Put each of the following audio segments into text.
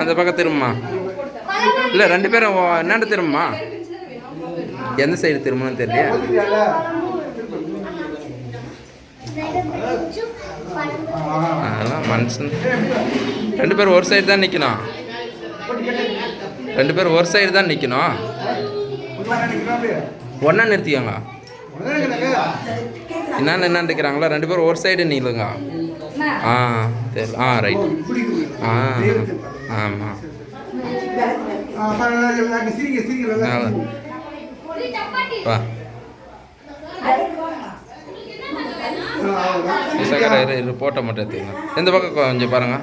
அந்த பக்கம் திரும்புமா இல்லை ரெண்டு பேரும் என்னண்டு திரும்புமா எந்த சைடு திரும்பணும்னு தெரியல. அதெல்லாம் மனுஷன் ரெண்டு பேரும் ஒரு சைடு தான் நிற்கணும் ரெண்டு பேரும் ஒரு சைடு தான் நிற்கணும்? ஒன்றா நிறுத்திக்கோங்க. என்னன்னு என்ன நிற்கிறாங்களோ ரெண்டு பேரும் ஒரு சைடு நில்லுங்க ஆ சரி. ஆ ரைட் ஆ ஆமாம் ஆ, பரவாயில்ல, எல்லாரும் வா சக்கரை இரு மட்டும் பக்கம் கொஞ்சம் பாருங்க.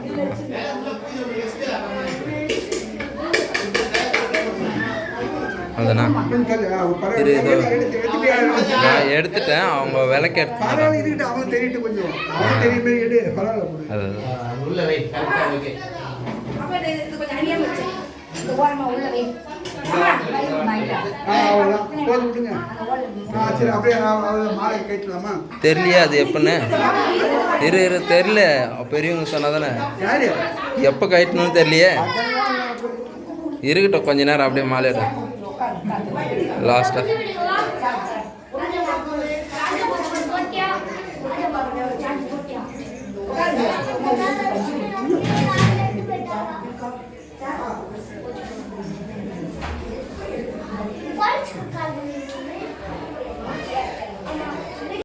அதுண்ணா இரு, பரவாயில்ல. எடுத்துட்டேன். அவங்க விளக்க எடுத்து கொஞ்சம். தெரியும் எடு. கட்டலாமா தெரியலையா அது எப்பன்னு? இரு இரு தெரியல. பெரியவங்க சொன்னாதானே? யாரு? எப்போ கட்டணும்னு தெரியலையே. இருக்கட்டும் கொஞ்ச நேரம் அப்படியே மாலையிட லாஸ்ட்டாக